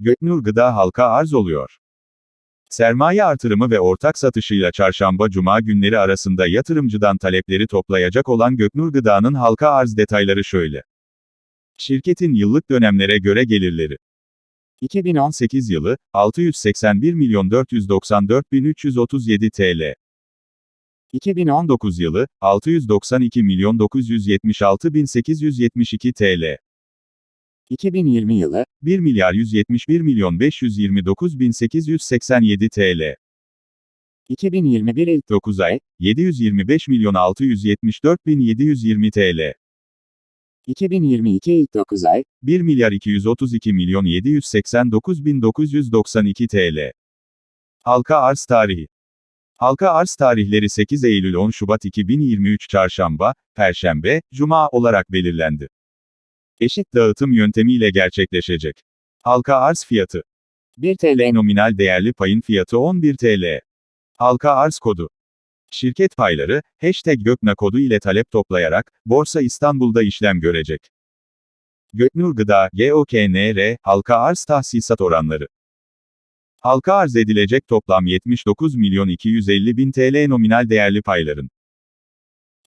Göknur Gıda halka arz oluyor. Sermaye artırımı ve ortak satışıyla çarşamba cuma günleri arasında yatırımcıdan talepleri toplayacak olan Göknur Gıda'nın halka arz detayları şöyle. Şirketin yıllık dönemlere göre gelirleri 2018 yılı 681 milyon 494 bin 337 TL. 2019 yılı 692 milyon 976 bin 872 TL. 2020 yılı 1 milyar 171 milyon 529 bin 887 TL. 2021 ilk 9 ay 725 milyon 674 bin 720 TL. 2022 ilk 9 ay 1 milyar 232 milyon 789 bin 992 TL. Halka arz tarihi Halka arz tarihleri 8 Eylül 10 Şubat 2023 Çarşamba, Perşembe, Cuma olarak belirlendi. Eşit dağıtım yöntemiyle gerçekleşecek. Halka arz fiyatı 1 TL nominal değerli payın fiyatı 11 TL. Halka arz kodu Şirket payları, hashtag Gökna kodu ile talep toplayarak, Borsa İstanbul'da işlem görecek. Göknur Gıda, GOKNR, halka arz tahsisat oranları. Halka arz edilecek toplam 79 milyon 250 bin TL nominal değerli payların.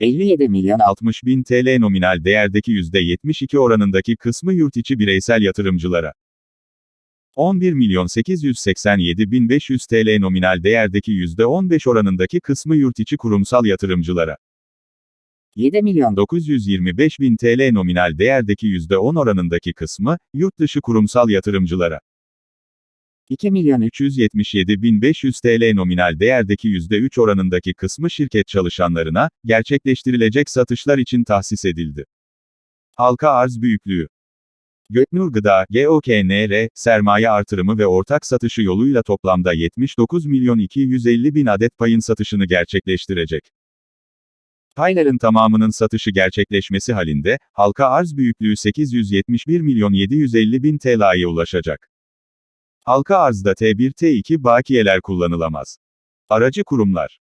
57 milyon 60 bin TL nominal değerdeki %72 oranındaki kısmı yurt içi bireysel yatırımcılara. 11 milyon 887 bin 500 TL nominal değerdeki %15 oranındaki kısmı yurt içi kurumsal yatırımcılara. 7 milyon 925 bin TL nominal değerdeki %10 oranındaki kısmı, yurt dışı kurumsal yatırımcılara. 2 milyon 377 bin 500 TL nominal değerdeki %3 oranındaki kısmı şirket çalışanlarına, gerçekleştirilecek satışlar için tahsis edildi. Halka arz büyüklüğü Göknur Gıda, GOKNR, sermaye artırımı ve ortak satışı yoluyla toplamda 79 milyon 250 bin adet payın satışını gerçekleştirecek. Payların tamamının satışı gerçekleşmesi halinde, halka arz büyüklüğü 871 milyon 750 bin TL'ye ulaşacak. Halka arzda T1 T2 bakiyeler kullanılamaz. Aracı kurumlar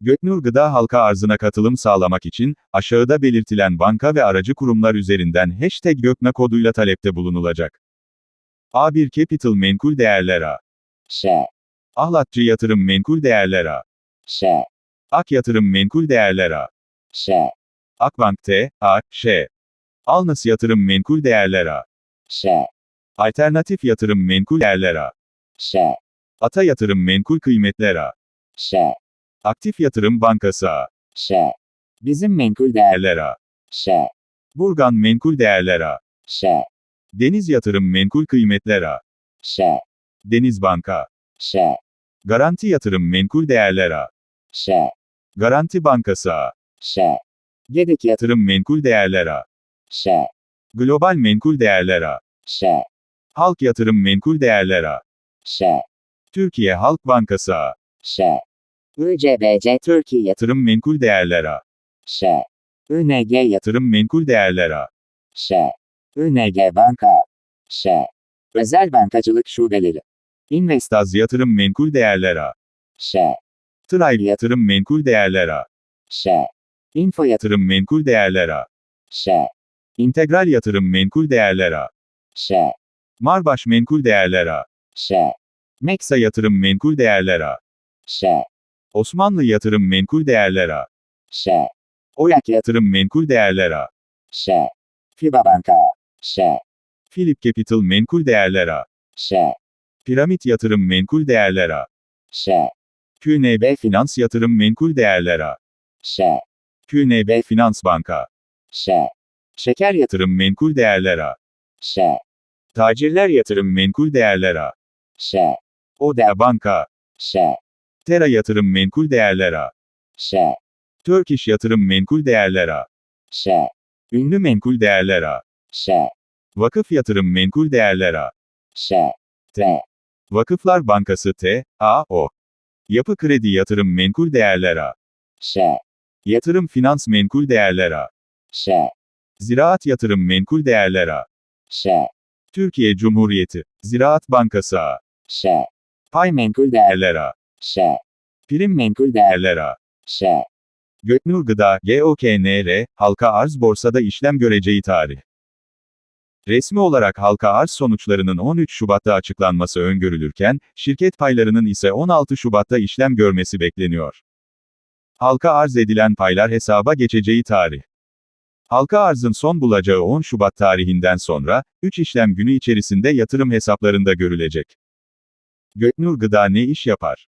Göknur Gıda halka arzına katılım sağlamak için, aşağıda belirtilen banka ve aracı kurumlar üzerinden hashtag Gökna koduyla talepte bulunulacak. A1 Capital Menkul Değerler A. Ş, Ahlatçı Yatırım Menkul Değerler A. Ş, Ak Yatırım Menkul Değerler A. Ş, Akbank T, A, Ş. Alnas Yatırım Menkul Değerler A. Ş, Alternatif Yatırım Menkul Değerler A. Ş, Ata Yatırım Menkul Kıymetler A. Ş, Aktif Yatırım Bankası A. Ş, Bizim Menkul Değerler A. Ş, Burgan Menkul Değerler A. Ş, Deniz Yatırım Menkul Kıymetler A. Ş, Deniz Banka. Ş, Garanti Yatırım Menkul Değerler A. Ş, Garanti Bankası A. Ş, Gedek Yatırım Menkul Değerler A. Ş, Global Menkul Değerler A. Ş, Halk Yatırım Menkul Değerler A. Ş, Türkiye Halk Bankası A. Ş, ICBC Türkiye Yatırım Menkul Değerler A. Ş, ING Yatırım Menkul Değerler A. Ş, ING Banka Ş, Özel Bankacılık Şubeleri Investaz Yatırım Menkul Değerler A. Ş, Tray Yatırım Menkul Değerler A. Ş, Info Yatırım Menkul Değerler A. Ş, İntegral Yatırım Menkul Değerler A. Ş, Marbaş Menkul Değerler A. Ş, Meksa Yatırım Menkul Değerler A. Ş, Osmanlı Yatırım Menkul Değerler A. Ş, Oyak Yatırım Menkul Değerler A. Ş, FIBA Banka Ş, Philip Capital Menkul Değerler A. Ş, Piramit Yatırım Menkul Değerler A. Ş, QNB Finans Yatırım Menkul Değerler A. Ş, QNB Finans Banka. Ş, Şeker Yatırım Menkul Değerler A. Ş, Tacirler Yatırım Menkul Değerler A. Ş, Oda Banka. Ş, Tera Yatırım Menkul Değerler A. Ş, Turkish Yatırım Menkul Değerler A. Ş, Ünlü Menkul Değerler A. Ş, Vakıf Yatırım Menkul Değerler A. Ş, T, Vakıflar Bankası T, A, O. Yapı Kredi Yatırım Menkul Değerler A. Ş, Yatırım Finans Menkul Değerler A. Ş, Ziraat Yatırım Menkul Değerler A. Ş, Türkiye Cumhuriyeti. Ziraat Bankası A. Ş, Pay Menkul Değerler A. Ş, Prim Menkul Değerler A. Ş, Göknur Gıda, GOKNR, halka arz borsada işlem göreceği tarih. Resmi olarak halka arz sonuçlarının 13 Şubat'ta açıklanması öngörülürken, şirket paylarının ise 16 Şubat'ta işlem görmesi bekleniyor. Halka arz edilen paylar hesaba geçeceği tarih. Halka arzın son bulacağı 10 Şubat tarihinden sonra, 3 işlem günü içerisinde yatırım hesaplarında görülecek. Göknur Gıda ne iş yapar?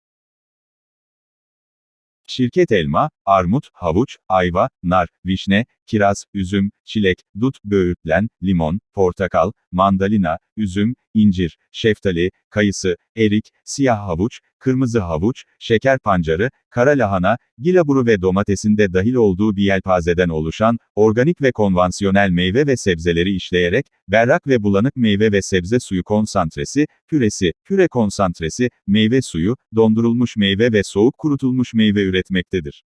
Şirket elma, armut, havuç, ayva, nar, vişne, kiraz, üzüm, çilek, dut, böğürtlen, limon, portakal, mandalina, üzüm, incir, şeftali, kayısı, erik, siyah havuç, kırmızı havuç, şeker pancarı, kara lahana, gilaburu ve domatesin de dahil olduğu bir yelpazeden oluşan, organik ve konvansiyonel meyve ve sebzeleri işleyerek, berrak ve bulanık meyve ve sebze suyu konsantresi, püresi, püre konsantresi, meyve suyu, dondurulmuş meyve ve soğuk kurutulmuş meyve üretmektedir.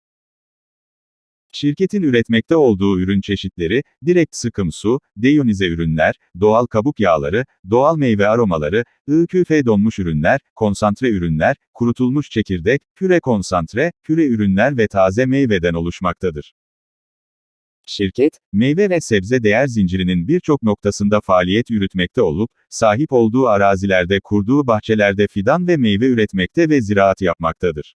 Şirketin üretmekte olduğu ürün çeşitleri, direkt sıkım su, deyonize ürünler, doğal kabuk yağları, doğal meyve aromaları, ıKF donmuş ürünler, konsantre ürünler, kurutulmuş çekirdek, püre konsantre, püre ürünler ve taze meyveden oluşmaktadır. Şirket, meyve ve sebze değer zincirinin birçok noktasında faaliyet yürütmekte olup, sahip olduğu arazilerde kurduğu bahçelerde fidan ve meyve üretmekte ve ziraat yapmaktadır.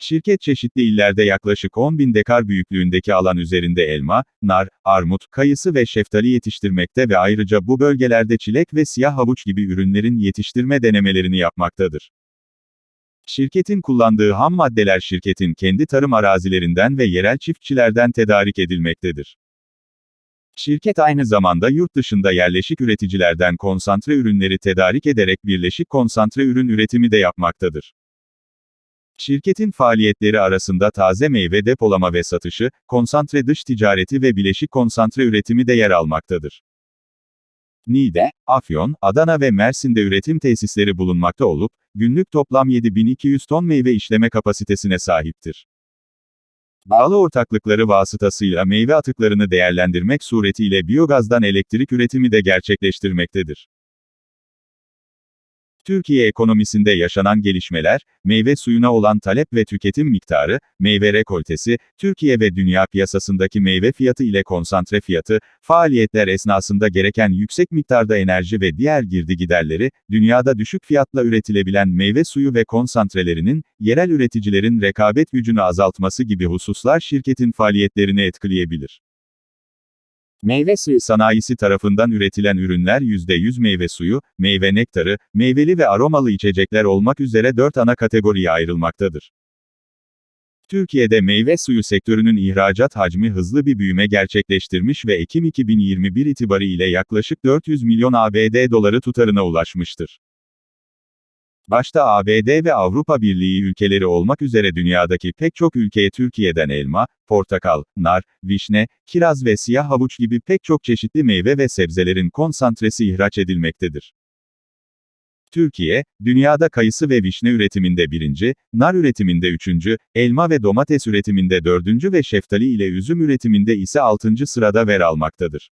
Şirket çeşitli illerde yaklaşık 10 bin dekar büyüklüğündeki alan üzerinde elma, nar, armut, kayısı ve şeftali yetiştirmekte ve ayrıca bu bölgelerde çilek ve siyah havuç gibi ürünlerin yetiştirme denemelerini yapmaktadır. Şirketin kullandığı ham maddeler şirketin kendi tarım arazilerinden ve yerel çiftçilerden tedarik edilmektedir. Şirket aynı zamanda yurt dışında yerleşik üreticilerden konsantre ürünleri tedarik ederek birleşik konsantre ürün üretimi de yapmaktadır. Şirketin faaliyetleri arasında taze meyve depolama ve satışı, konsantre dış ticareti ve bileşik konsantre üretimi de yer almaktadır. Niğde, Afyon, Adana ve Mersin'de üretim tesisleri bulunmakta olup, günlük toplam 7200 ton meyve işleme kapasitesine sahiptir. Bağlı ortaklıkları vasıtasıyla meyve atıklarını değerlendirmek suretiyle biyogazdan elektrik üretimi de gerçekleştirmektedir. Türkiye ekonomisinde yaşanan gelişmeler, meyve suyuna olan talep ve tüketim miktarı, meyve rekoltesi, Türkiye ve dünya piyasasındaki meyve fiyatı ile konsantre fiyatı, faaliyetler esnasında gereken yüksek miktarda enerji ve diğer girdi giderleri, dünyada düşük fiyatla üretilebilen meyve suyu ve konsantrelerinin, yerel üreticilerin rekabet gücünü azaltması gibi hususlar şirketin faaliyetlerini etkileyebilir. Meyve suyu sanayisi tarafından üretilen ürünler %100 meyve suyu, meyve nektarı, meyveli ve aromalı içecekler olmak üzere 4 ana kategoriye ayrılmaktadır. Türkiye'de meyve suyu sektörünün ihracat hacmi hızlı bir büyüme gerçekleştirmiş ve Ekim 2021 itibarı ile yaklaşık 400 milyon ABD doları tutarına ulaşmıştır. Başta ABD ve Avrupa Birliği ülkeleri olmak üzere dünyadaki pek çok ülkeye Türkiye'den elma, portakal, nar, vişne, kiraz ve siyah havuç gibi pek çok çeşitli meyve ve sebzelerin konsantresi ihraç edilmektedir. Türkiye, dünyada kayısı ve vişne üretiminde birinci, nar üretiminde üçüncü, elma ve domates üretiminde dördüncü ve şeftali ile üzüm üretiminde ise altıncı sırada yer almaktadır.